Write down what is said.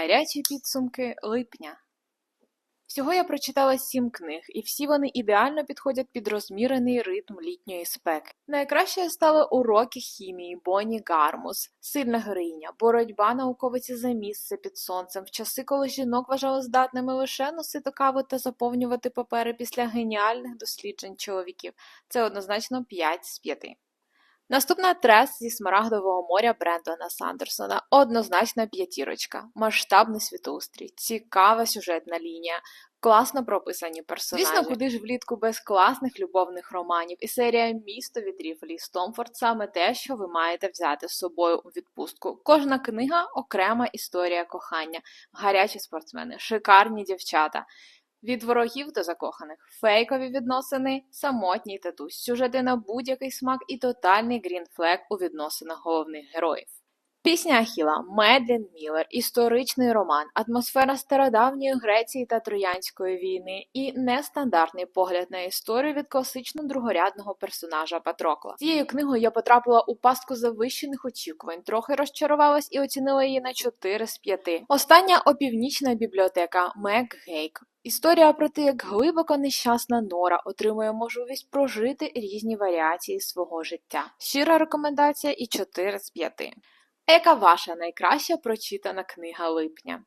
Гарячі підсумки липня. Всього я прочитала сім книг, і всі вони ідеально підходять під розмірений ритм літньої спеки. Найкращою стали уроки хімії Бонні Гармус, сильна героїня, боротьба науковиці за місце під сонцем, в часи, коли жінок вважали здатними лише носити каву та заповнювати папери після геніальних досліджень чоловіків. Це однозначно 5 з 5. Наступна трес зі Смарагдового моря Брендона Сандерсона. Однозначна п'ятірочка. Масштабний світоустрій, цікава сюжетна лінія, класно прописані персонажі. Звісно, куди ж влітку без класних любовних романів. І серія Місто вітрів Ліс Томфорд саме те, що ви маєте взяти з собою у відпустку. Кожна книга окрема історія кохання, гарячі спортсмени, шикарні дівчата. Від ворогів до закоханих, фейкові відносини, самотній татусь, сюжети на будь-який смак і тотальний грінфлег у відносинах головних героїв. Пісня Ахіла Медлін Міллер, історичний роман, атмосфера стародавньої Греції та Троянської війни і нестандартний погляд на історію від класично другорядного персонажа Патрокла. Цією книгою я потрапила у пастку завищених очікувань, трохи розчарувалась і оцінила її на 4 з 5. Остання опівнічна бібліотека Мег Гейк. Історія про те, як глибоко нещасна Нора отримує можливість прожити різні варіації свого життя. Щира рекомендація і 4 з 5. Яка ваша найкраща прочитана книга липня?